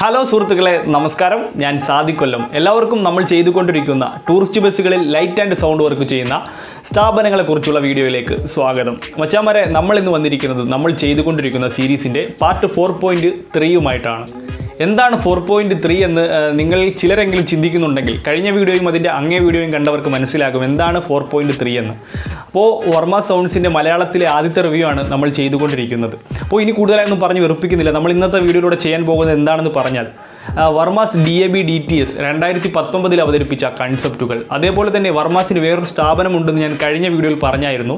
Hello സുഹൃത്തുക്കളെ നമസ്കാരം. ഞാൻ സാദിഖ് കൊല്ലം. എല്ലാവർക്കും നമ്മൾ ചെയ്തുകൊണ്ടിരിക്കുന്ന ടൂറിസ്റ്റ് ബസ്സുകളിൽ ലൈറ്റ് ആൻഡ് സൗണ്ട് വർക്ക് ചെയ്യുന്ന സ്ഥാപനങ്ങളെക്കുറിച്ചുള്ള വീഡിയോയിലേക്ക് സ്വാഗതം. മച്ചാമാരെ നമ്മൾ ഇന്ന് വന്നിരിക്കുന്നത് നമ്മൾ ചെയ്തുകൊണ്ടിരിക്കുന്ന സീരീസിന്റെ പാർട്ട് ഫോർ പോയിന്റ് ത്രീയുമായിട്ടാണ് എന്താണ് ഫോർ പോയിന്റ് ത്രീ എന്ന് നിങ്ങൾ ചിലരെങ്കിലും ചിന്തിക്കുന്നുണ്ടെങ്കിൽ കഴിഞ്ഞ വീഡിയോയും അതിന്റെ അങ്ങേ വീഡിയോയും കണ്ടവർക്ക് മനസ്സിലാകും എന്താണ് ഫോർ പോയിന്റ് ത്രീ എന്ന്. അപ്പോൾ വർമ്മ സൗണ്ട്സിന്റെ മലയാളത്തിലെ ആദ്യത്തെ റിവ്യൂ ആണ് നമ്മൾ ചെയ്തുകൊണ്ടിരിക്കുന്നത്. അപ്പോൾ ഇനി കൂടുതലായൊന്നും പറഞ്ഞ് വെറുപ്പിക്കുന്നില്ല. നമ്മൾ ഇന്നത്തെ വീഡിയോയിലൂടെ ചെയ്യാൻ പോകുന്നത് എന്താണെന്ന് പറഞ്ഞാൽ Varmas D A B D T S രണ്ടായിരത്തി പത്തൊമ്പതിൽ അവതരിപ്പിച്ച കൺസെപ്റ്റുകൾ അതേപോലെ തന്നെ വർമാസിന് വേറൊരു സ്ഥാപനമുണ്ടെന്ന് ഞാൻ കഴിഞ്ഞ വീഡിയോയിൽ പറഞ്ഞായിരുന്നു.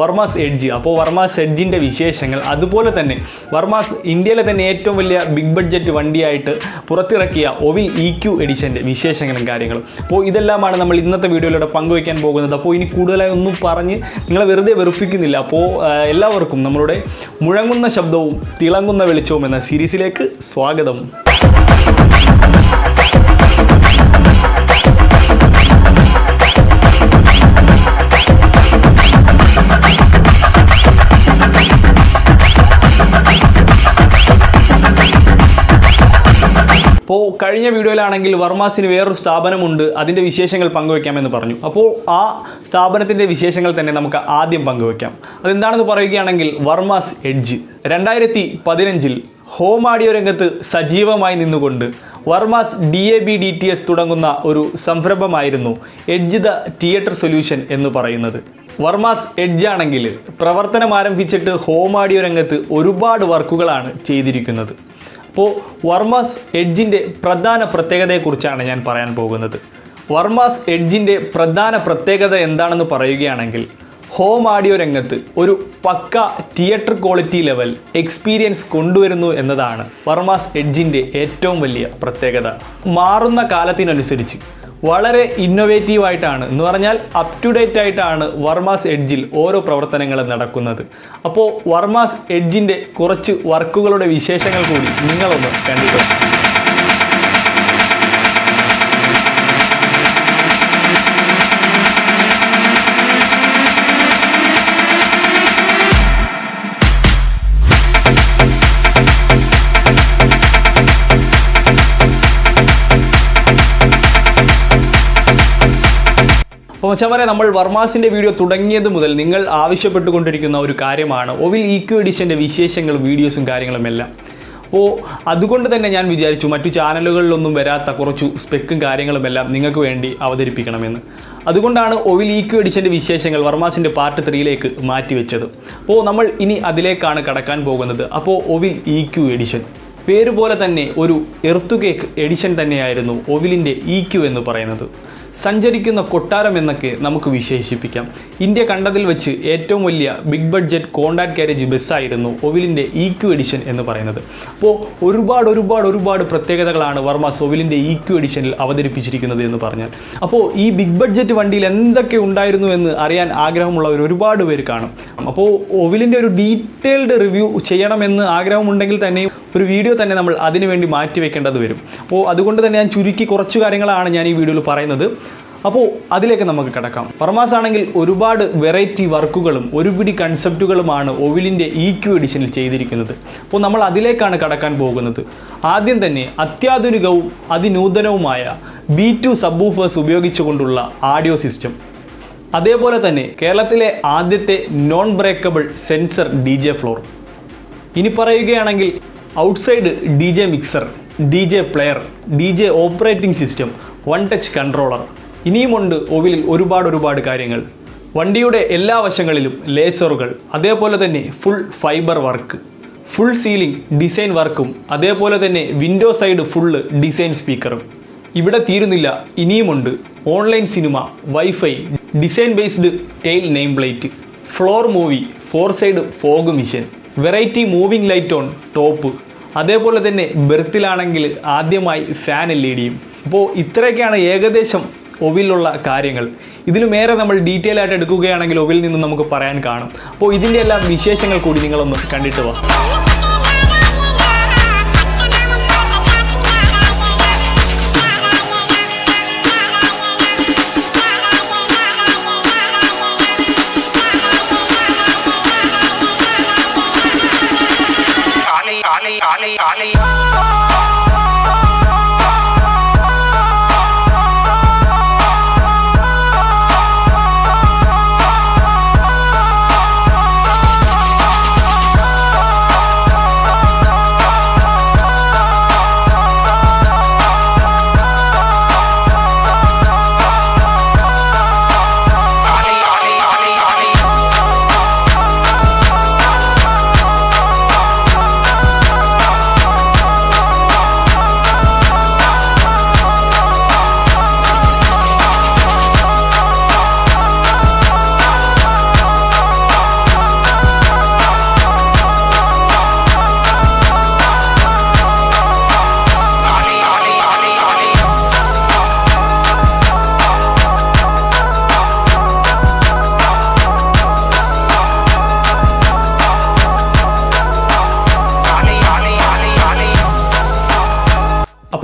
വർമാസ് എഡ്ജ്. അപ്പോൾ വർമാസ് എഡ്ജിന്റെ വിശേഷങ്ങൾ. അതുപോലെ തന്നെ വർമാസ് ഇന്ത്യയിലെ തന്നെ ഏറ്റവും വലിയ ബിഗ് ബഡ്ജറ്റ് വണ്ടിയായിട്ട് പുറത്തിറക്കിയ ഒവിൽ ഇ ക്യു എഡിഷന്റെ വിശേഷങ്ങളും കാര്യങ്ങളും. അപ്പോൾ ഇതെല്ലാമാണ് നമ്മൾ ഇന്നത്തെ വീഡിയോയിലൂടെ പങ്കുവയ്ക്കാൻ പോകുന്നത്. അപ്പോൾ ഇനി കൂടുതലായി ഒന്നും പറഞ്ഞ് നിങ്ങളെ വെറുതെ വെറുപ്പിക്കുന്നില്ല. അപ്പോൾ എല്ലാവർക്കും നമ്മളുടെ മുഴങ്ങുന്ന ശബ്ദവും തിളങ്ങുന്ന വെളിച്ചവും എന്ന സീരീസിലേക്ക് സ്വാഗതം. അപ്പോൾ കഴിഞ്ഞ വീഡിയോയിലാണെങ്കിൽ വർമാസിന് വേറൊരു സ്ഥാപനമുണ്ട് അതിന്റെ വിശേഷങ്ങൾ പങ്കുവയ്ക്കാമെന്ന് പറഞ്ഞു. അപ്പോൾ ആ സ്ഥാപനത്തിന്റെ വിശേഷങ്ങൾ തന്നെ നമുക്ക് ആദ്യം പങ്കുവയ്ക്കാം അതെന്താണെന്ന് പറയുകയാണെങ്കിൽ വർമാസ് എഡ്ജ്. രണ്ടായിരത്തി പതിനഞ്ചിൽ ഹോം ആഡിയോ രംഗത്ത് സജീവമായി നിന്നുകൊണ്ട് Varmas D A B D T S തുടങ്ങുന്ന ഒരു സംരംഭമായിരുന്നു എഡ്ജ് ദ തിയേറ്റർ സൊല്യൂഷൻ എന്ന് പറയുന്നത്. വർമാസ് എഡ്ജ് ആണെങ്കിൽ പ്രവർത്തനം ആരംഭിച്ചിട്ട് ഹോം ആഡിയോ രംഗത്ത് ഒരുപാട് വർക്കുകളാണ് ചെയ്തിരിക്കുന്നത്. അപ്പോൾ വർമാസ് എഡ്ജിന്റെ പ്രധാന പ്രത്യേകതയെക്കുറിച്ചാണ് ഞാൻ പറയാൻ പോകുന്നത്. വർമാസ് എഡ്ജിന്റെ പ്രധാന പ്രത്യേകത എന്താണെന്ന് പറയുകയാണെങ്കിൽ ഹോം ആഡിയോ രംഗത്ത് ഒരു pukka theatre quality level experience കൊണ്ടുവരുന്നു എന്നതാണ് വർമാസ് എഡ്ജിന്റെ ഏറ്റവും വലിയ പ്രത്യേകത. മാറുന്ന കാലത്തിനനുസരിച്ച് വളരെ ഇന്നൊവേറ്റീവ് ആയിട്ടാണ്. എന്ന് പറഞ്ഞാൽ അപ് ടു ഡേറ്റ് ആയിട്ടാണ് വർമാസ് എഡ്ജിൽ ഓരോ പ്രവർത്തനങ്ങളും നടക്കുന്നത്. അപ്പോൾ വർമാസ് എഡ്ജിന്റെ കുറച്ച് വർക്കുകളുടെ വിശേഷങ്ങൾ കൂടി നിങ്ങളൊന്ന് കണ്ടിട്ട് അപ്പോൾ മച്ചവരെ നമ്മൾ വർമാസിന്റെ വീഡിയോ തുടങ്ങിയത് മുതൽ നിങ്ങൾ ആവശ്യപ്പെട്ടുകൊണ്ടിരിക്കുന്ന ഒരു കാര്യമാണ്. ഒവിൽ ഈക്വ എഡിഷന്റെ വിശേഷങ്ങളും വീഡിയോസും കാര്യങ്ങളും എല്ലാം. അപ്പോൾ അതുകൊണ്ട് തന്നെ ഞാൻ വിചാരിച്ചു മറ്റു ചാനലുകളിലൊന്നും വരാത്ത കുറച്ചു സ്പെക്കും കാര്യങ്ങളും എല്ലാം നിങ്ങൾക്ക് വേണ്ടി അവതരിപ്പിക്കണമെന്ന്. അതുകൊണ്ടാണ് ഒവിൽ ഈക്വ എഡിഷന്റെ വിശേഷങ്ങൾ വർമാസിന്റെ പാർട്ട് ത്രീയിലേക്ക് മാറ്റിവെച്ചത്. അപ്പോൾ നമ്മൾ ഇനി അതിലേക്കാണ് കടക്കാൻ പോകുന്നത്. അപ്പോൾ ഒവിൽ ഈക്വ എഡിഷൻ പേര് പോലെ തന്നെ ഒരു എർത്തു കേക്ക് എഡിഷൻ തന്നെയായിരുന്നു ഒവിലിന്റെ ഇ ക്യു എന്ന് പറയുന്നത്. സഞ്ചരിക്കുന്ന കൊട്ടാരം എന്നൊക്കെ നമുക്ക് വിശേഷിപ്പിക്കാം. ഇന്ത്യ കണ്ടതിൽ വെച്ച് ഏറ്റവും വലിയ ബിഗ് ബഡ്ജറ്റ് കോണ്ടാക്ട് കാരേജ് ബസ്സായിരുന്നു ഒവിലിന്റെ ഇ എഡിഷൻ എന്ന് പറയുന്നത്. അപ്പോൾ ഒരുപാട് ഒരുപാട് ഒരുപാട് പ്രത്യേകതകളാണ് വർമ്മ ഒവിലിന്റെ ഇ ക്യു എഡിഷനിൽ അവതരിപ്പിച്ചിരിക്കുന്നത് എന്ന് പറഞ്ഞാൽ. അപ്പോൾ ഈ ബിഗ് ബഡ്ജറ്റ് വണ്ടിയിൽ എന്തൊക്കെ ഉണ്ടായിരുന്നു എന്ന് അറിയാൻ ആഗ്രഹമുള്ളവർ ഒരുപാട് പേര് കാണും. അപ്പോൾ ഒവിലിന്റെ ഒരു ഡീറ്റെയിൽഡ് റിവ്യൂ ചെയ്യണമെന്ന് ആഗ്രഹമുണ്ടെങ്കിൽ തന്നെ ഒരു വീഡിയോ തന്നെ നമ്മൾ അതിനുവേണ്ടി മാറ്റിവെക്കേണ്ടത് മാറ്റി വെക്കേണ്ടത് വരും. അപ്പോൾ അതുകൊണ്ട് തന്നെ ഞാൻ ചുരുക്കി കുറച്ച് കാര്യങ്ങളാണ് ഞാൻ ഈ വീഡിയോയിൽ പറയുന്നത്. അപ്പോൾ അതിലേക്ക് നമുക്ക് കിടക്കാം. പർമാസ് ആണെങ്കിൽ ഒരുപാട് വെറൈറ്റി വർക്കുകളും ഒരുപിടി കൺസെപ്റ്റുകളുമാണ് ഒവിലിന്റെ ഇ ക്യു എഡിഷനിൽ ചെയ്തിരിക്കുന്നത്. അപ്പോൾ നമ്മൾ അതിലേക്കാണ് കടക്കാൻ പോകുന്നത്. ആദ്യം തന്നെ അത്യാധുനികവും അതിനൂതനവുമായ ബി ടു സബ്ബൂഫേഴ്സ് ഉപയോഗിച്ചുകൊണ്ടുള്ള ആഡിയോ സിസ്റ്റം അതേപോലെ തന്നെ കേരളത്തിലെ ആദ്യത്തെ non breakable sensor D J floor ഇനി പറയുകയാണെങ്കിൽ outside D J mixer D J player D J operating system one touch controller ഇനിയുമുണ്ട് ഒവിലിൽ ഒരുപാട് ഒരുപാട് കാര്യങ്ങൾ. വണ്ടിയുടെ എല്ലാ വശങ്ങളിലും ലേസറുകൾ അതേപോലെ തന്നെ full fibre work full ceiling design വർക്കും അതേപോലെ തന്നെ വിൻഡോ സൈഡ് ഫുള്ള് ഡിസൈൻ സ്പീക്കറും ഇവിടെ തീരുന്നില്ല ഇനിയുമുണ്ട് online cinema wifi design based tail name plate floor movie four side fog machine variety moving light on top അതേപോലെ തന്നെ ബെർത്തിലാണെങ്കിൽ ആദ്യമായി ഫാൻ എൽ ഇ ഡിയും അപ്പോൾ ഇത്രയൊക്കെയാണ് ഏകദേശം ഒവിലുള്ള കാര്യങ്ങൾ. ഇതിലുമേറെ നമ്മൾ ഡീറ്റെയിൽ ആയിട്ട് എടുക്കുകയാണെങ്കിൽ ഒവിൽ നിന്ന് നമുക്ക് പറയാൻ കാണും. അപ്പോൾ ഇതിന്റെ എല്ലാം വിശേഷങ്ങൾ കൂടി നിങ്ങളൊന്ന് കണ്ടിട്ട് വാ.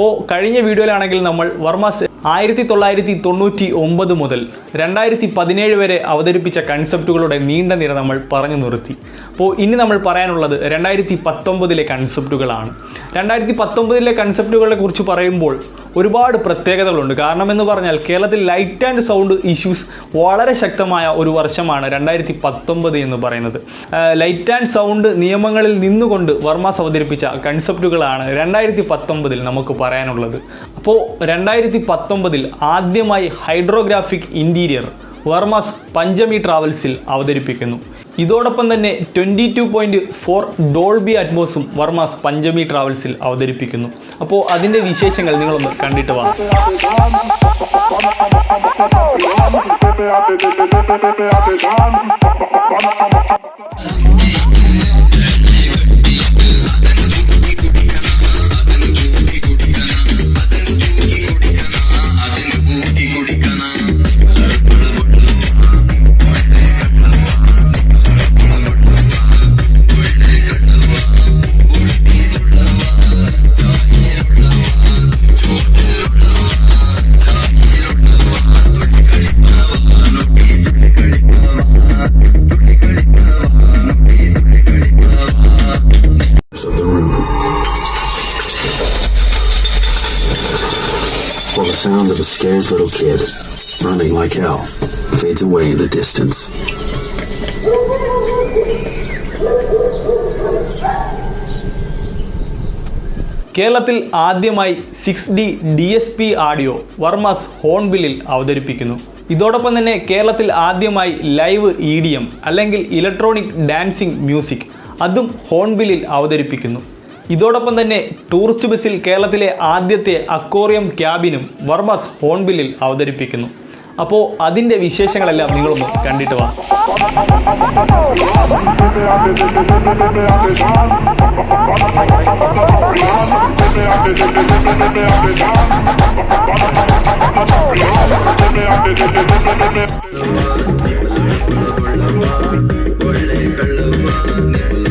അപ്പോൾ കഴിഞ്ഞ വീഡിയോയിലാണെങ്കിൽ നമ്മൾ വർമ്മ ആയിരത്തി തൊള്ളായിരത്തി തൊണ്ണൂറ്റി ഒമ്പത് മുതൽ രണ്ടായിരത്തി പതിനേഴ് വരെ അവതരിപ്പിച്ച കൺസെപ്റ്റുകളുടെ നീണ്ട നിര നമ്മൾ പറഞ്ഞു നിർത്തി. അപ്പോൾ ഇനി നമ്മൾ പറയാനുള്ളത് രണ്ടായിരത്തി പത്തൊമ്പതിലെ കൺസെപ്റ്റുകളാണ്. രണ്ടായിരത്തി പത്തൊമ്പതിലെ കൺസെപ്റ്റുകളെ കുറിച്ച് പറയുമ്പോൾ ഒരുപാട് പ്രത്യേകതകളുണ്ട്. കാരണം എന്ന് പറഞ്ഞാൽ കേരളത്തിൽ ലൈറ്റ് ആൻഡ് സൗണ്ട് ഇഷ്യൂസ് വളരെ ശക്തമായ ഒരു വർഷമാണ് രണ്ടായിരത്തി പത്തൊമ്പത് എന്ന് പറയുന്നത്. ലൈറ്റ് ആൻഡ് സൗണ്ട് നിയമങ്ങളിൽ നിന്നുകൊണ്ട് വർമാസ് അവതരിപ്പിച്ച കൺസെപ്റ്റുകളാണ് രണ്ടായിരത്തി പത്തൊമ്പതിൽ നമുക്ക് പറയാനുള്ളത്. അപ്പോൾ രണ്ടായിരത്തി പത്തൊമ്പതിൽ ആദ്യമായി ഹൈഡ്രോഗ്രാഫിക് ഇന്റീരിയർ വർമാസ് പഞ്ചമി ട്രാവൽസിൽ അവതരിപ്പിക്കുന്നു. ഇതോടൊപ്പം തന്നെ twenty two point four Dolby അറ്റ്മോസും Varmas Panchami ട്രാവൽസിൽ അവതരിപ്പിക്കുന്നു. അപ്പോൾ അതിന്റെ വിശേഷങ്ങൾ നിങ്ങളൊന്ന് കണ്ടിട്ട് വാ. Scared little kid running like hell fades away in the distance. കേരളത്തിൽ ആദ്യമായി six D D S P audio Varmas ഹോൺബില്ലിൽ അവതരിപ്പിക്കുന്നു ഇതോടൊപ്പം തന്നെ കേരളത്തിൽ ആദ്യമായി ലൈവ് ഇ ഡി എം അല്ലെങ്കിൽ ഇലക്ട്രോണിക് ഡാൻസിംഗ് മ്യൂസിക് അതും ഹോൺബില്ലിൽ അവതരിപ്പിക്കുന്നു ഇതോടൊപ്പം തന്നെ ടൂറിസ്റ്റ് ബസ്സിൽ കേരളത്തിലെ ആദ്യത്തെ അക്വോറിയം ക്യാബിനും വർമ്മസ് ഹോൺബില്ലിൽ അവതരിപ്പിക്കുന്നു. അപ്പോൾ അതിന്റെ വിശേഷങ്ങളെല്ലാം നിങ്ങളൊന്ന് കണ്ടിട്ട് വാ. കള്ളുമാ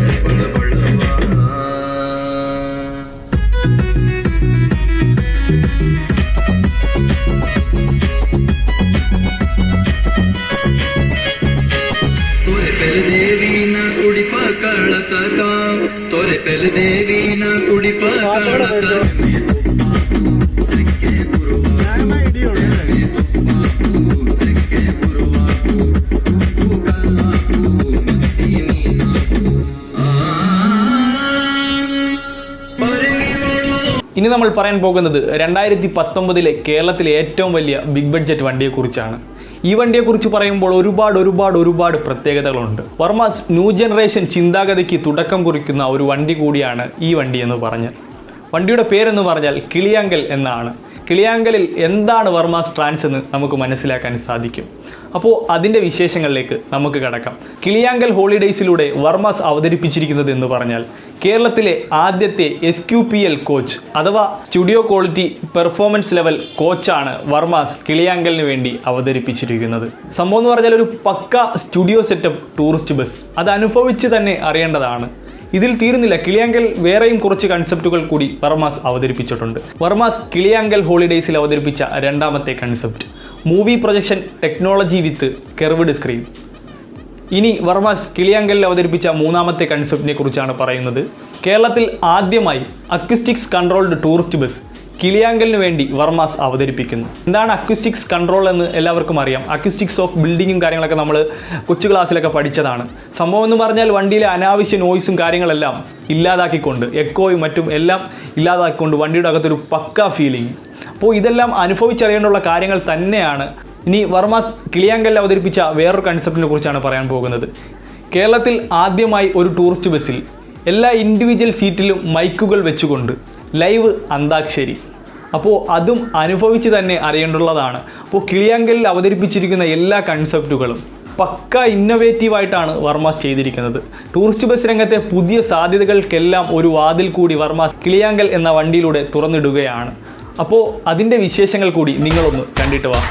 ದೇವಿನ ಕುಡಿಪ ಕಾಣತಕ ತೊರೆ ಪೆಲೆ ದೇವಿನ ಕುಡಿಪ ಕಾಣತಕ ഇനി നമ്മൾ പറയാൻ പോകുന്നത് രണ്ടായിരത്തി പത്തൊമ്പതിലെ കേരളത്തിലെ ഏറ്റവും വലിയ ബിഗ് ബഡ്ജറ്റ് വണ്ടിയെക്കുറിച്ചാണ്. ഈ വണ്ടിയെ കുറിച്ച് പറയുമ്പോൾ ഒരുപാട് ഒരുപാട് ഒരുപാട് പ്രത്യേകതകളുണ്ട്. വർമാസ് ന്യൂ ജനറേഷൻ ചിന്താഗതിക്ക് തുടക്കം കുറിക്കുന്ന ഒരു വണ്ടി കൂടിയാണ് ഈ വണ്ടി എന്ന് പറഞ്ഞാൽ വണ്ടിയുടെ പേരെന്ന് പറഞ്ഞാൽ കിളിയാങ്കൽ എന്നാണ്. കിളിയാങ്കലിൽ എന്താണ് വർമാസ് ട്രാൻസ് എന്ന് നമുക്ക് മനസ്സിലാക്കാൻ സാധിക്കും. അപ്പോൾ അതിന്റെ വിശേഷങ്ങളിലേക്ക് നമുക്ക് കടക്കാം. കിളിയാങ്കൽ ഹോളിഡേയ്സിലൂടെ വർമാസ് അവതരിപ്പിച്ചിരിക്കുന്നത് എന്ന് പറഞ്ഞാൽ കേരളത്തിലെ ആദ്യത്തെ S Q P L coach അഥവാ സ്റ്റുഡിയോ ക്വാളിറ്റി പെർഫോമൻസ് ലെവൽ കോച്ചാണ് വർമാസ് കിളിയാങ്കലിന് വേണ്ടി അവതരിപ്പിച്ചിരിക്കുന്നത്. സംഭവം എന്ന് പറഞ്ഞാൽ ഒരു പക്ക സ്റ്റുഡിയോ സെറ്റപ്പ് ടൂറിസ്റ്റ് ബസ് അത് അനുഭവിച്ച് തന്നെ അറിയേണ്ടതാണ്. ഇതിൽ തീരുന്നില്ല. കിളിയാങ്കൽ വേറെയും കുറച്ച് കൺസെപ്റ്റുകൾ കൂടി വർമാസ് അവതരിപ്പിച്ചിട്ടുണ്ട്. വർമാസ് കിളിയാങ്കൽ ഹോളിഡേയ്സിൽ അവതരിപ്പിച്ച രണ്ടാമത്തെ concept movie projection technology with curved screen ഇനി വർമാസ് കിളിയാങ്കലിൽ അവതരിപ്പിച്ച മൂന്നാമത്തെ കൺസെപ്റ്റിനെ കുറിച്ചാണ് പറയുന്നത്. കേരളത്തിൽ ആദ്യമായി അക്വിസ്റ്റിക്സ് കൺട്രോൾഡ് ടൂറിസ്റ്റ് ബസ് കിളിയാങ്കലിന് വേണ്ടി വർമാസ് അവതരിപ്പിക്കുന്നു. എന്താണ് അക്വിസ്റ്റിക്സ് കൺട്രോൾ എന്ന് എല്ലാവർക്കും അറിയാം. അക്യുസ്റ്റിക്സ് ഓഫ് ബിൽഡിങ്ങും കാര്യങ്ങളൊക്കെ നമ്മൾ കൊച്ചു ക്ലാസ്സിലൊക്കെ പഠിച്ചതാണ്. സംഭവം എന്ന് പറഞ്ഞാൽ വണ്ടിയിലെ അനാവശ്യ നോയ്സും കാര്യങ്ങളെല്ലാം ഇല്ലാതാക്കിക്കൊണ്ട് എക്കോയും മറ്റും എല്ലാം ഇല്ലാതാക്കിക്കൊണ്ട് വണ്ടിയുടെ അകത്തൊരു പക്ക ഫീലിംഗ് അപ്പോൾ ഇതെല്ലാം അനുഭവിച്ചറിയേണ്ടുള്ള കാര്യങ്ങൾ തന്നെയാണ് ഇനി വർമാസ് കിളിയാങ്കല്ല അവതരിപ്പിച്ച വേറൊരു കൺസെപ്റ്റിനെ കുറിച്ചാണ് പറയാൻ പോകുന്നത്. കേരളത്തിൽ ആദ്യമായി ഒരു ടൂറിസ്റ്റ് ബസ്സിൽ എല്ലാ ഇൻഡിവിജ്വൽ സീറ്റിലും മൈക്കുകൾ വെച്ചുകൊണ്ട് ലൈവ് അന്താക്ഷരി. അപ്പോൾ അതും അനുഭവിച്ച് തന്നെ അറിയേണ്ടുള്ളതാണ് അപ്പോൾ കിളിയാങ്കലിൽ അവതരിപ്പിച്ചിരിക്കുന്ന എല്ലാ കൺസെപ്റ്റുകളും പക്ക ഇന്നൊവേറ്റീവ് ആയിട്ടാണ് വർമാസ് ചെയ്തിരിക്കുന്നത്. ടൂറിസ്റ്റ് ബസ് രംഗത്തെ പുതിയ സാധ്യതകൾക്കെല്ലാം ഒരു വാതിൽ കൂടി വർമാസ് കിളിയാങ്കൽ എന്ന വണ്ടിയിലൂടെ തുറന്നിടുകയാണ്. അപ്പോൾ അതിന്റെ വിശേഷങ്ങൾ കൂടി നിങ്ങളൊന്ന് കണ്ടിട്ട് വാ.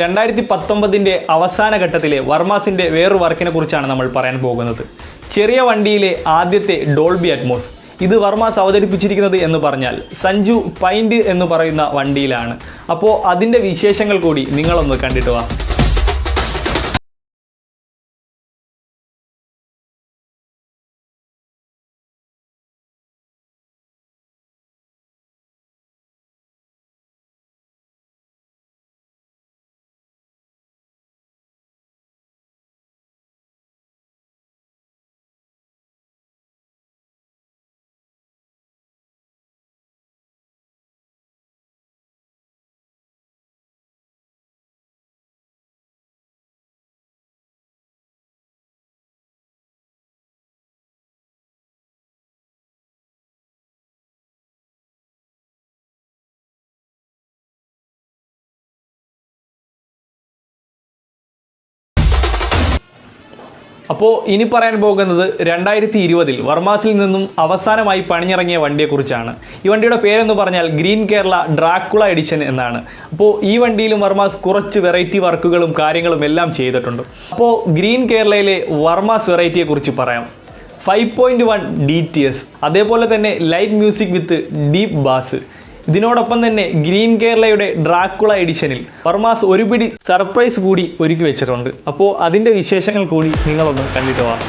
രണ്ടായിരത്തി പത്തൊമ്പതിന്റെ അവസാന ഘട്ടത്തിലെ വർമാസിന്റെ വേറൊരു വർക്കിനെ കുറിച്ചാണ് നമ്മൾ പറയാൻ പോകുന്നത്. ചെറിയ വണ്ടിയിലെ ആദ്യത്തെ ഡോൾബി അറ്റ്മോസ്. ഇത് വർമാസ് അവതരിപ്പിച്ചിരിക്കുന്നത് എന്ന് പറഞ്ഞാൽ സഞ്ജു പൈൻഡ് എന്ന് പറയുന്ന വണ്ടിയിലാണ്. അപ്പോൾ അതിന്റെ വിശേഷങ്ങൾ കൂടി നിങ്ങളൊന്ന് കണ്ടിട്ട് വാ. അപ്പോൾ ഇനി പറയാൻ പോകുന്നത് രണ്ടായിരത്തി ഇരുപതിൽ വർമാസിൽ നിന്നും അവസാനമായി പണിഞ്ഞിറങ്ങിയ വണ്ടിയെക്കുറിച്ചാണ്. ഈ വണ്ടിയുടെ പേരെന്ന് പറഞ്ഞാൽ ഗ്രീൻ കേരള ഡ്രാക്കുള എഡിഷൻ എന്നാണ്. അപ്പോൾ ഈ വണ്ടിയിലും വർമാസ് കുറച്ച് വെറൈറ്റി വർക്കുകളും കാര്യങ്ങളും എല്ലാം ചെയ്തിട്ടുണ്ട്. അപ്പോൾ ഗ്രീൻ കേരളയിലെ വർമാസ് വെറൈറ്റിയെക്കുറിച്ച് പറയാം. Five point one D T S അതേപോലെ തന്നെ light music with deep bass ഇതിനോടൊപ്പം തന്നെ ഗ്രീൻ കേരളയുടെ ഡ്രാക്കുള എഡിഷനിൽ പർമാസ് ഒരു പിടി സർപ്രൈസ് കൂടി ഒരുക്കി വെച്ചിട്ടുണ്ട്. അപ്പോൾ അതിന്റെ വിശേഷങ്ങൾ കൂടി നിങ്ങളൊന്ന് കണ്ടിട്ട് പോവാം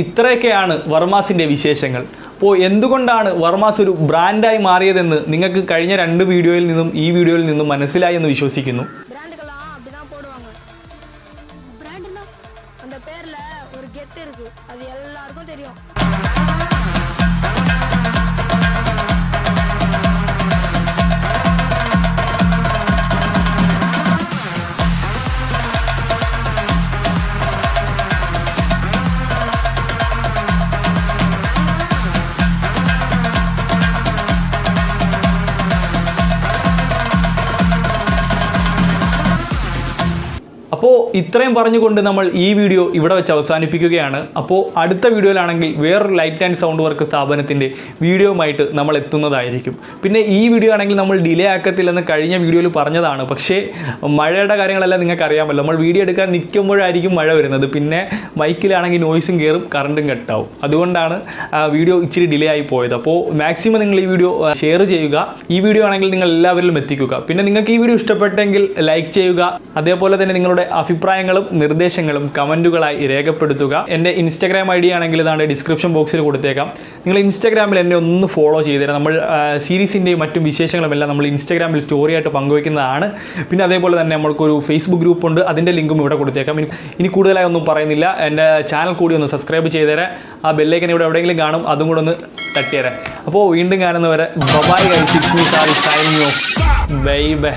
ഇത്രയൊക്കെയാണ് വർമാസിൻ്റെ വിശേഷങ്ങൾ അപ്പോൾ എന്തുകൊണ്ടാണ് വർമാസ് ഒരു ബ്രാൻഡായി മാറിയതെന്ന് നിങ്ങൾക്ക് കഴിഞ്ഞ രണ്ട് വീഡിയോയിൽ നിന്നും ഈ വീഡിയോയിൽ നിന്നും മനസ്സിലായി എന്ന് വിശ്വസിക്കുന്നു பிராண்டுக்கெல்லாம் அப்படிதான் போடுவாங்க பிராண்டுனா அந்த பேர்ல ஒரு கெத்து இருக்கு அது எல்லாருக்கும் தெரியும் അപ്പോൾ ഇത്രയും പറഞ്ഞുകൊണ്ട് നമ്മൾ ഈ വീഡിയോ ഇവിടെ വെച്ച് അവസാനിപ്പിക്കുകയാണ്. അപ്പോൾ അടുത്ത വീഡിയോയിലാണെങ്കിൽ വേറൊരു ലൈറ്റ് ആൻഡ് സൗണ്ട് വർക്ക് സ്ഥാപനത്തിന്റെ വീഡിയോയുമായിട്ട് നമ്മൾ എത്തുന്നതായിരിക്കും. പിന്നെ ഈ വീഡിയോ ആണെങ്കിൽ നമ്മൾ ഡിലേ ആക്കത്തില്ലെന്ന് കഴിഞ്ഞ വീഡിയോയിൽ പറഞ്ഞതാണ്. പക്ഷേ മഴയുടെ കാര്യങ്ങളെല്ലാം നിങ്ങൾക്ക് അറിയാമല്ലോ. നമ്മൾ വീഡിയോ എടുക്കാൻ നിൽക്കുമ്പോഴായിരിക്കും മഴ വരുന്നത്. പിന്നെ മൈക്കിലാണെങ്കിൽ നോയിസും കയറും കറണ്ടും കട്ടാവും അതുകൊണ്ടാണ് വീഡിയോ ഇച്ചിരി ഡിലേ ആയി പോയത്. അപ്പോൾ മാക്സിമം നിങ്ങൾ ഈ വീഡിയോ ഷെയർ ചെയ്യുക. ഈ വീഡിയോ ആണെങ്കിൽ നിങ്ങൾ എല്ലാവരിലും എത്തിക്കുക. പിന്നെ നിങ്ങൾക്ക് ഈ വീഡിയോ ഇഷ്ടപ്പെട്ടെങ്കിൽ ലൈക്ക് ചെയ്യുക. അതേപോലെ തന്നെ നിങ്ങളുടെ അഭിപ്രായങ്ങളും നിർദ്ദേശങ്ങളും കമന്റുകളായി രേഖപ്പെടുത്തുക. എന്റെ ഇൻസ്റ്റാഗ്രാം ഐ ഡി ആണെങ്കിൽ ഇതാണ് ഡിസ്ക്രിപ്ഷൻ ബോക്സിൽ കൊടുത്തേക്കാം. നിങ്ങൾ ഇൻസ്റ്റാഗ്രാമിൽ എന്നെ ഒന്ന് ഫോളോ ചെയ്തുതരാം. നമ്മൾ സീരീസിന്റെയും മറ്റും വിശേഷങ്ങളും എല്ലാം നമ്മൾ ഇൻസ്റ്റാഗ്രാമിൽ സ്റ്റോറിയായിട്ട് പങ്കുവയ്ക്കുന്നതാണ്. പിന്നെ അതേപോലെ തന്നെ നമ്മൾക്കൊരു ഫേസ്ബുക്ക് ഗ്രൂപ്പ് ഉണ്ട്. അതിന്റെ ലിങ്കും ഇവിടെ കൊടുത്തേക്കാം. ഇനി കൂടുതലായി ഒന്നും പറയുന്നില്ല. എന്റെ ചാനൽ കൂടി ഒന്ന് സബ്സ്ക്രൈബ് ചെയ്തേരെ ആ ബെല്ലേക്കൻ ഇവിടെ എവിടെയെങ്കിലും കാണും. അതും കൂടെ ഒന്ന് തട്ടിയേരെ അപ്പോൾ വീണ്ടും കാണുന്നവരെ ബബായ് ബൈ ബൈ.